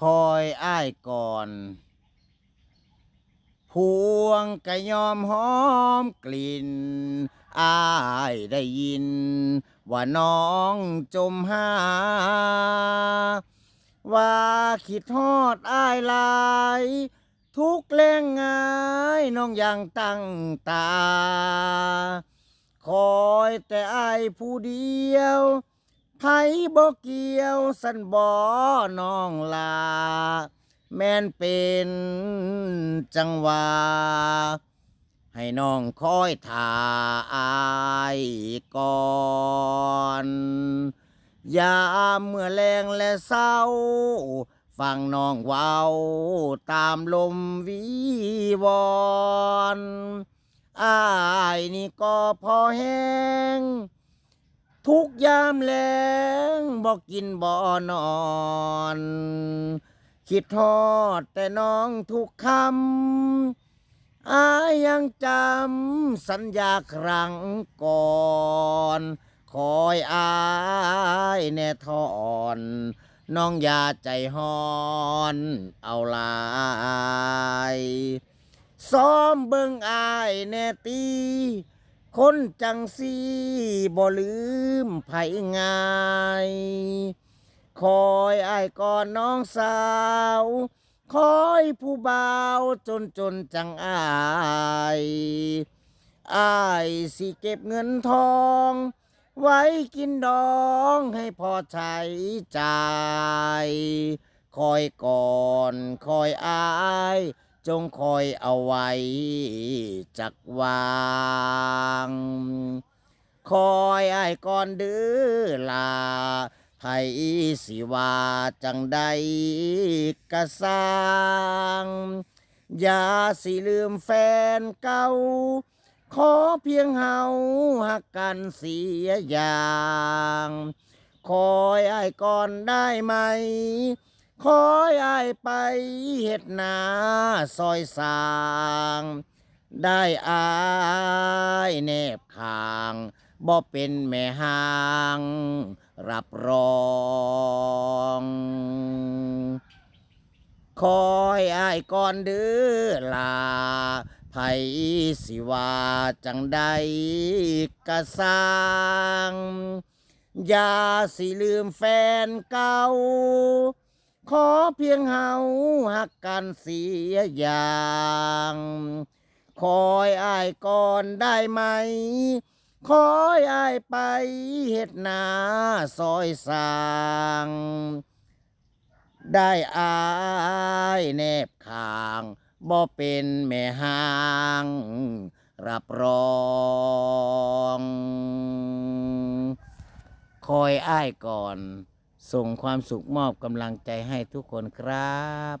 คอยอ้ายก่อน พวงกะยอมหอมกลิ่น อ้ายได้ยิน ว่าน้องจมหา ว่าคิดทอดอ้ายหลาย ทุกแรงงายน้องยังตั้งตา คอยแต่อายผู้เดียว ไผบ่เกี่ยวสันบ่น้องลา แม่นเป็นจังหวะให้น้องคอยท่าอายก่อนยามเมื่อแรงและเศร้า ฟังน้องเว้า ตามลมวีวอนอายนี่ก็พอแห้ง ทุกยามแรงบอกกินบ่อนอน คิดทอดแต่น้องทุกคำอายังจำสัญญาครั้งก่อนคอยอายแน่ทอนน้องอย่าใจหอนเอาลายซ้อมเบิ่งอายแน่ตี คนจังสีบ่ลืมไผง่าย คอยอายก่อนน้องสาว คอยผู้บ่าวจนจนจังอายอายสิเก็บเงินทอง ไว้กินดองให้พอใช้จ่าย คอยก่อนคอยอาย จงคอยเอาไว้จักวาง คอยไอายก่อนดื้อลาไผสิวาจังใดกะสร้างอย่าสิลืมแฟนเก่า ขอเพียงเฮาหักกันเสียอย่าง คอยไอายก่อนได้ไหม คอยอายไปเฮ็ดนาซอยสาง ได้อายแนบขางบ่เป็นแม่หาง รับรองคอยอายก่อนเด้อลาไผสิว่าจังใดกะสร้างอย่าสิลืมแฟนเก่า ขอเพียงเฮาหักกันเสียอย่าง คอยอายก่อนได้ไหม คอยอายไปเฮ็ดนาซอยสาง ได้อายแนบขางบ่เป็นแม่หาง รับรอง คอยอ้ายก่อน ส่งความสุขมอบกำลังใจให้ทุกคนครับ